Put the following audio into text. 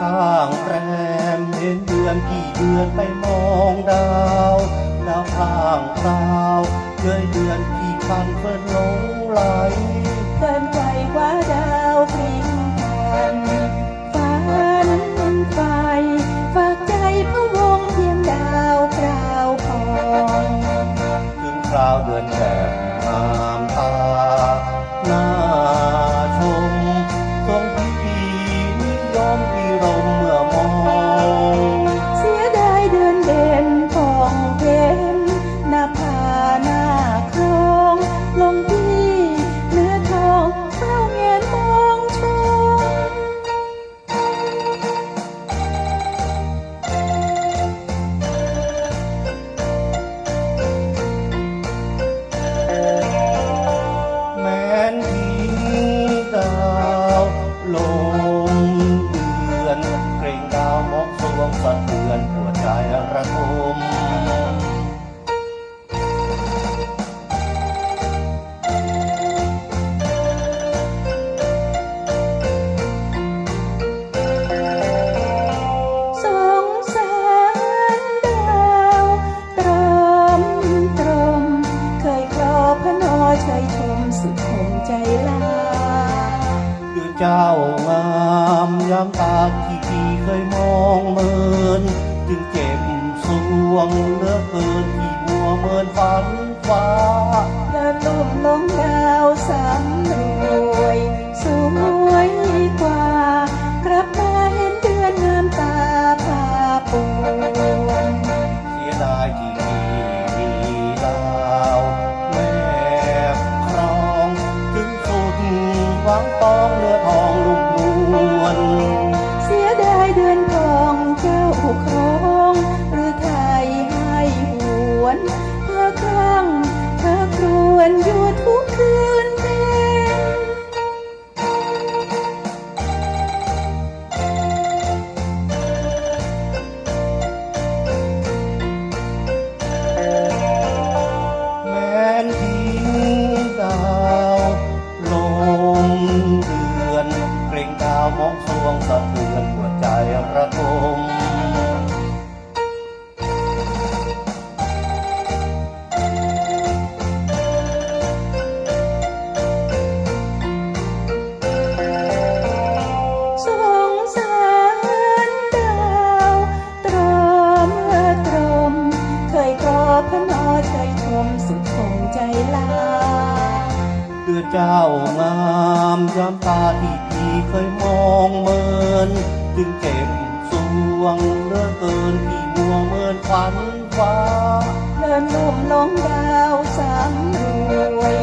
ข้างแรมเห็นเดือนกี่เดือนไปมองดาวดาวข้างคราวเดือนเดือนกี่พันเพิ่นหลงไหลเกินไกลกว่าดาวพริ้งพันฝันไฟฝากใจพะวงเพียงดาวคราวพองถึงคราวเดือนแจ่มา ลงเดือน เกรงดาวมองสวงสะเทือนหัวใจระทมสองแสนดาวตรมตรมเคยคลอพนอชัยชมสุดคงใจลา เจ้างามยามตาที่พี่เคยมองเมิน จึงเจ็บสวงเลือเกินที่มัวเมินฝันฟ้าเดินลุ่มลงดาวสำรวยสวยกว่ากลับมาเห็นเดือนงามตาพาปวงเสียดายที่พี่มีดาวแม่ครองถึงสุดหวังปองเนื้อทอง ระนอชัยชมสุดคงใจลาเพื่อเจ้างามยามตาที่พี่เคยมองเมินจึงเจ็บสวงเลือเกินที่มัวเมินฝันฟ้าเดินลุ่มลงดาวสำรวย